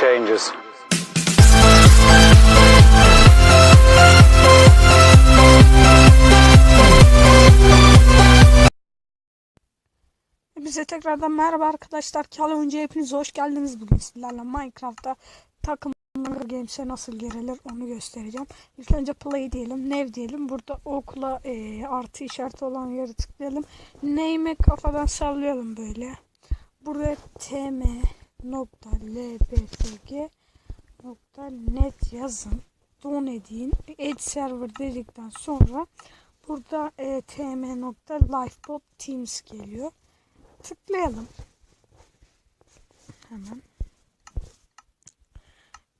changes. Bize tekrardan merhaba arkadaşlar. Kale önce hepiniz hoş geldiniz. Bugün sizlerle Minecraft'ta takımları games'e nasıl girilir onu göstereceğim. İlk önce play diyelim, new diyelim. Burada okla e, artı işareti olan yere tıklayalım. Name'e kafadan sallayalım böyle. Burada tm nokta lbtg nokta net yazın. Don edin. Add server dedikten sonra burada e, tm nokta lifebot teams geliyor tıklayalım. Hemen.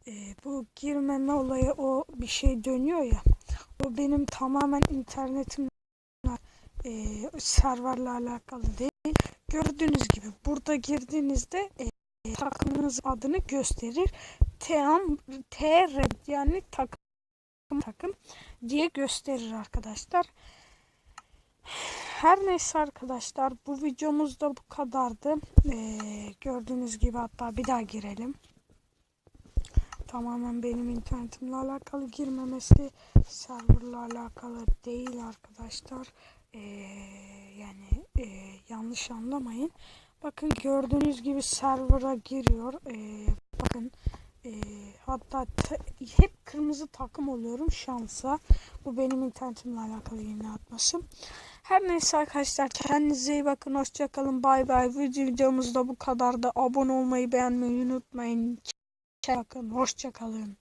Ee, bu girmeme olayı o bir şey dönüyor ya. O benim tamamen internetim e, serverle alakalı değil. Gördüğünüz gibi burada girdiğinizde e, takımınız adını gösterir. Team, T red yani takım takım diye gösterir arkadaşlar. Her neyse arkadaşlar bu videomuz da bu kadardı. Ee, gördüğünüz gibi hatta bir daha girelim. Tamamen benim internetimle alakalı girmemesi serverla alakalı değil arkadaşlar. Ee, yani e, yanlış anlamayın. Bakın gördüğünüz gibi server'a giriyor. Ee, bakın e, hatta hep kırmızı takım oluyorum şansa. Bu benim internetimle alakalı yeni atmasım. Her neyse arkadaşlar kendinize iyi bakın. Hoşçakalın. Bay bay. Videomuz da bu kadar da abone olmayı beğenmeyi unutmayın. Bakın hoşçakalın.